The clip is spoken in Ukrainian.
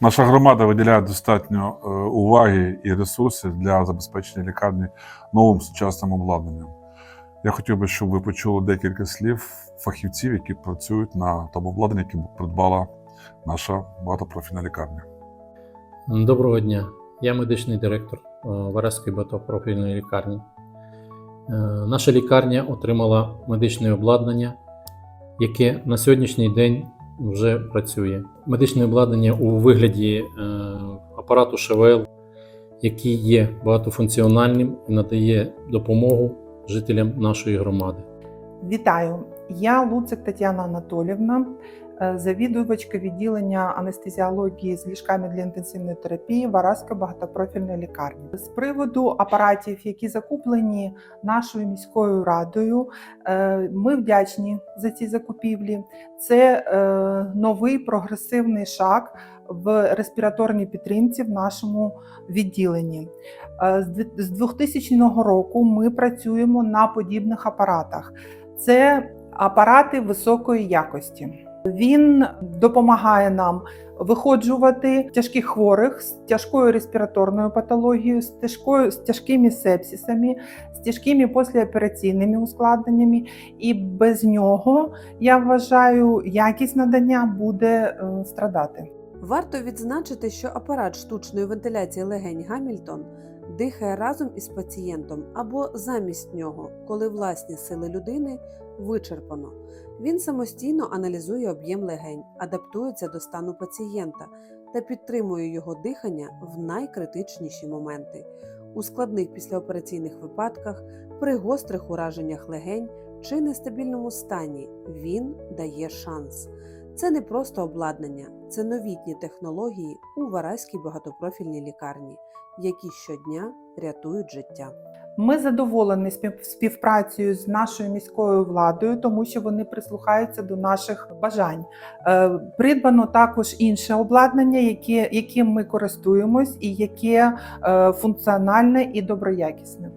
Наша громада виділяє достатньо е, уваги і ресурсів для забезпечення лікарні новим сучасним обладнанням. Я хотів би, щоб ви почули декілька слів фахівців, які працюють на тому обладнанні, яке придбала наша багатопрофільна лікарня. Доброго дня. Я медичний директор е, Вареської багатопрофільної лікарні. Е, Наша лікарня отримала медичне обладнання, яке на сьогоднішній день вже працює. Медичне обладнання у вигляді е, апарату ШВЛ, який є багатофункціональним і надає допомогу жителям нашої громади. Вітаю! Я Луцик Тетяна Анатолівна, завідувачка відділення анестезіології з ліжками для інтенсивної терапії Вараської багатопрофільної лікарні. З приводу апаратів, які закуплені нашою міською радою, е, ми вдячні за ці закупівлі. Це е, новий прогресивний шаг в респіраторній підтримці в нашому відділенні. Е, З 2000 року ми працюємо на подібних апаратах. Це апарати високої якості. Він допомагає нам виходжувати тяжких хворих з тяжкою респіраторною патологією, з, тяжкою, з тяжкими сепсисами, з тяжкими післяопераційними ускладненнями. І без нього я вважаю, якість надання буде е, страдати. Варто відзначити, що апарат штучної вентиляції легень Гамільтон дихає разом із пацієнтом або замість нього, коли власні сили людини вичерпано. Він самостійно аналізує об'єм легень, адаптується до стану пацієнта та підтримує його дихання в найкритичніші моменти. У складних післяопераційних випадках, при гострих ураженнях легень чи нестабільному стані він дає шанс. Це не просто обладнання, це новітні технології у Вараській багатопрофільній лікарні, які щодня рятують життя. Ми задоволені спів- співпрацею з нашою міською владою, тому що вони прислухаються до наших бажань. Е, Придбано також інше обладнання, яким ми користуємось, і яке е, функціональне і доброякісне.